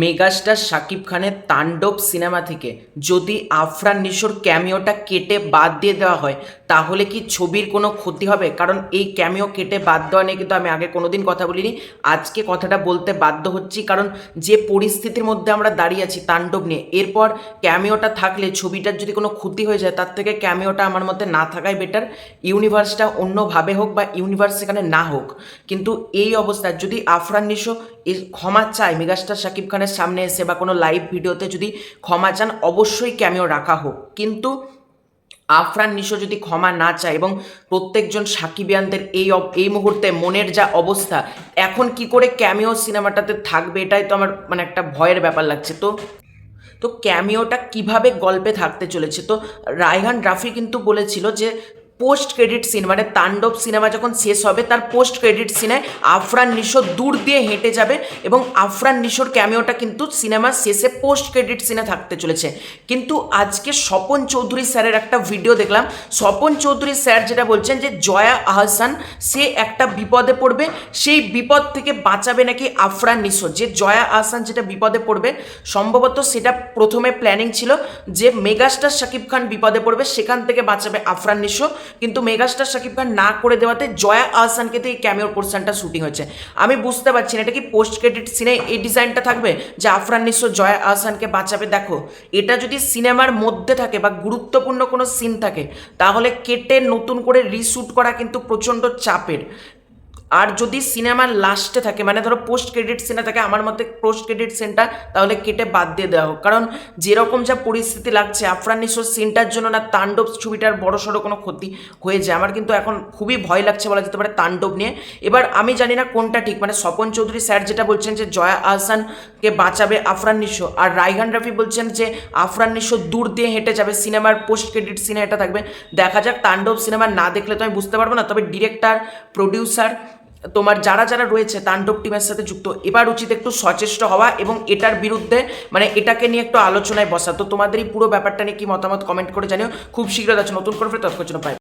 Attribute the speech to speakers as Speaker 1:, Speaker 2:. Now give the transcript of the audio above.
Speaker 1: Megastar Shakib খানের তাণ্ডব cinema থেকে। যদি আফরান নিশোর ক্যামিওটা কেটে বাদ দিয়ে দেওয়া হয়, তাহলে কি ছবির কোনো ক্ষতি হবে? কারণ এই ক্যামিও কেটে বাদ দেওয়া নিয়ে কিন্তু আমি আগে কোনো দিন কথা বলিনি। আজকে কথাটা বলতে বাধ্য হচ্ছি, কারণ যে পরিস্থিতির মধ্যে আমরা দাঁড়িয়ে আছি তাণ্ডব নিয়ে, এরপর ক্যামিওটা থাকলে ছবিটার যদি কোনো ক্ষতি হয়ে যায়, তার থেকে ক্যামিওটা আমার মতে না থাকাই বেটার ইউনিভার্সটা অন্যভাবে হোক বা ইউনিভার্স সেখানে না হোক, কিন্তু এই অবস্থায় যদি আফরান নিশো এ ক্ষমা চায়, মেগাস্টার শাকিব খানের সামনে এসে বা কোনো লাইভ ভিডিওতে যদি ক্ষমা চান, অবশ্যই ক্যামিও রাখা হোক। কিন্তু আফরান নিশো যদি ক্ষমা না চায় এবং প্রত্যেকজন সাকিবিয়ানদের এই এই মুহূর্তে মনের যা অবস্থা, এখন কি করে ক্যামিও সিনেমাটাতে থাকবে এটাই তো আমার মানে একটা ভয়ের ব্যাপার লাগছে। তো তো ক্যামিওটা কীভাবে গল্পে থাকতে চলেছে? তো রায়হান রাফি কিন্তু বলেছিল যে পোস্ট ক্রেডিট সিন মানে তাণ্ডব সিনেমা যখন শেষ হবে, তার পোস্ট ক্রেডিট সিনে আফরান নিশো দূর দিয়ে হেঁটে যাবে এবং আফরান নিশোর ক্যামিওটা কিন্তু সিনেমার শেষে পোস্ট ক্রেডিট সিনে থাকতে চলেছে। কিন্তু আজকে স্বপন চৌধুরী স্যারের একটা ভিডিও দেখলাম। স্বপন চৌধুরী স্যার যেটা বলছেন যে, জয়া আহসান, সে একটা বিপদে পড়বে, সেই বিপদ থেকে বাঁচাবে নাকি আফরান নিশো যে জয়া আহসান যেটা বিপদে পড়বে, সম্ভবত সেটা প্রথমে প্ল্যানিং ছিল যে মেগাস্টার শাকিব খান বিপদে পড়বে, সেখান থেকে বাঁচাবে আফরান নিশো। কিন্তু মেগাস্টার শাকিব খান না করে দেওয়াতে জয়া আহসানকে এই ক্যামিওর পোর্শনটা শুটিং হয়েছে। আমি বুঝতে পারছি না, এটা কি পোস্ট ক্রেডিট সিনে এই ডিজাইনটা থাকবে? যে আফরান নিশো জয়া আহসানকে বাঁচাবে? দেখো, এটা যদি সিনেমার মধ্যে থাকে বা গুরুত্বপূর্ণ কোনো সিন থাকে, তাহলে কেটে নতুন করে রিশুট করা কিন্তু প্রচণ্ড চাপের। আর যদি সিনেমার লাস্টে থাকে মানে ধরো পোস্ট ক্রেডিট সিনে থাকে, আমার মতে পোস্ট ক্রেডিট সিনটা তাহলে কেটে বাদ দিয়ে দেওয়া হোক। কারণ যেরকম যা পরিস্থিতি লাগছে আফরান সিনটার জন্য না তাণ্ডব ছবিটার বড় সড়ো কোনো ক্ষতি হয়ে যায়। আমার কিন্তু এখন খুবই ভয় লাগছে বলা যেতে পারে তাণ্ডব নিয়ে। এবার আমি জানি না কোনটা ঠিক মানে স্বপন চৌধুরী স্যার যেটা বলছেন যে জয়া আহসানকে বাঁচাবে আফরান নিশো আর রাইহান রাফি বলছেন যে আফরান নিশো দূর দিয়ে হেঁটে যাবে, সিনেমার পোস্ট ক্রেডিট সিনে এটা থাকবে। দেখা যাক তাণ্ডব সিনেমা না দেখলে তো আমি বুঝতে পারব না, তবে ডিরেক্টর প্রডিউসার তোমার যারা যারা রয়েছে তাণ্ডব টিমের সাথে যুক্ত, এবার উচিত একটু সচেষ্ট হওয়া এবং এটার বিরুদ্ধে মানে এটাকে নিয়ে একটু আলোচনায় বসা। তো তোমাদের এই পুরো ব্যাপারটা নিয়ে কি মতামত কমেন্ট করে জানিও। খুব শীঘ্র আছে নতুন করে তৎক্ষণ পাই